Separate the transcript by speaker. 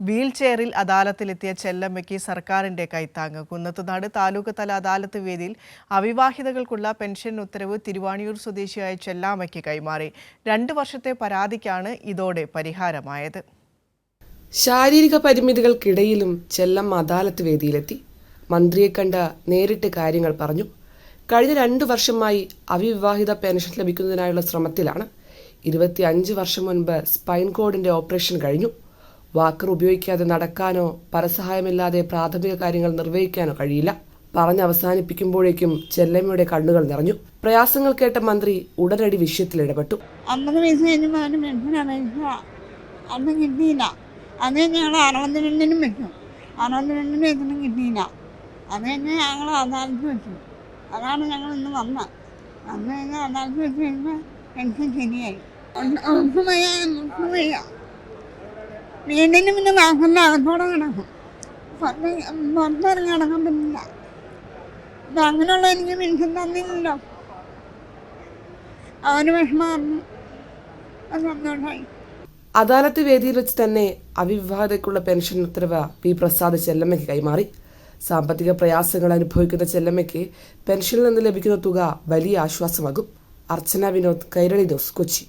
Speaker 1: Wheel ചെയറിൽ അദാലത്തിലെത്തിയ ചെല്ലമ്മയ്ക്ക് സർക്കാരിന്റെ കൈത്താങ്ങ്. കുന്നത്തുനാട് താലൂക്ക് തല അദാലത്ത് വേദിയിൽ അവിവാഹിതകൾക്കുള്ള പെൻഷൻ ഉത്തരവ് തിരുവാണിയൂർ സ്വദേശിയായ ചെല്ലാമ്മയ്ക്ക് കൈമാറി. രണ്ട് വർഷത്തെ പരാതിക്കാണ് ഇതോടെ പരിഹാരമായത്.
Speaker 2: ശാരീരിക പരിമിതികൾക്കിടയിലും ചെല്ലം അദാലത്ത് വേദിയിലെത്തി. മന്ത്രിയെ കണ്ട നേരിട്ട് കാര്യങ്ങൾ പറഞ്ഞു. കഴിഞ്ഞ രണ്ടു വർഷമായി അവിവാഹിത പെൻഷൻ ലഭിക്കുന്നതിനായുള്ള ശ്രമത്തിലാണ്. ഇരുപത്തി അഞ്ച് വർഷം മുൻപ് സ്പൈൻ കോഡിന്റെ ഓപ്പറേഷൻ കഴിഞ്ഞു. വാക്കർ ഉപയോഗിക്കാതെ നടക്കാനോ പരസഹായമില്ലാതെ പ്രാഥമിക കാര്യങ്ങൾ നിർവഹിക്കാനോ കഴിയില്ല. പറഞ്ഞ് അവസാനിപ്പിക്കുമ്പോഴേക്കും ചെല്ലമ്മയുടെ കണ്ണുകൾ നിറഞ്ഞു. പ്രയാസങ്ങൾ കേട്ട മന്ത്രി ഉടനടി വിഷയത്തിൽ ഇടപെട്ടു.
Speaker 3: അമ്പത് വയസ്സ് അന്ന് ഞങ്ങൾ അതാണ് ഞങ്ങൾ ഇന്ന് വന്നത് അന്ന് കഴിഞ്ഞാൽ അദാലത്ത് ശരിയായി. വീടിന് പിന്നെ വാഹനം അകത്തോടെ കിടക്കും. പുറത്ത് പുറത്തിറങ്ങി കിടക്കാൻ പറ്റില്ല. അപ്പം അങ്ങനെയുള്ള എനിക്ക് പെൻഷൻ തന്നില്ലല്ലോ. അവന് അത് സന്തോഷമായി
Speaker 2: അദാലത്ത് വേദിയിൽ വെച്ച് തന്നെ അവിവാഹിതയ്ക്കുള്ള പെൻഷൻ ഉത്തരവ് പി പ്രസാദ് ചെല്ലമ്മയ്ക്ക് കൈമാറി. സാമ്പത്തിക പ്രയാസങ്ങൾ അനുഭവിക്കുന്ന ചെല്ലമ്മയ്ക്ക് പെൻഷനിൽ നിന്ന് ലഭിക്കുന്ന തുക വലിയ ആശ്വാസമാകും. അർച്ചന വിനോദ് കൈരളി ദോസ് കൊച്ചി.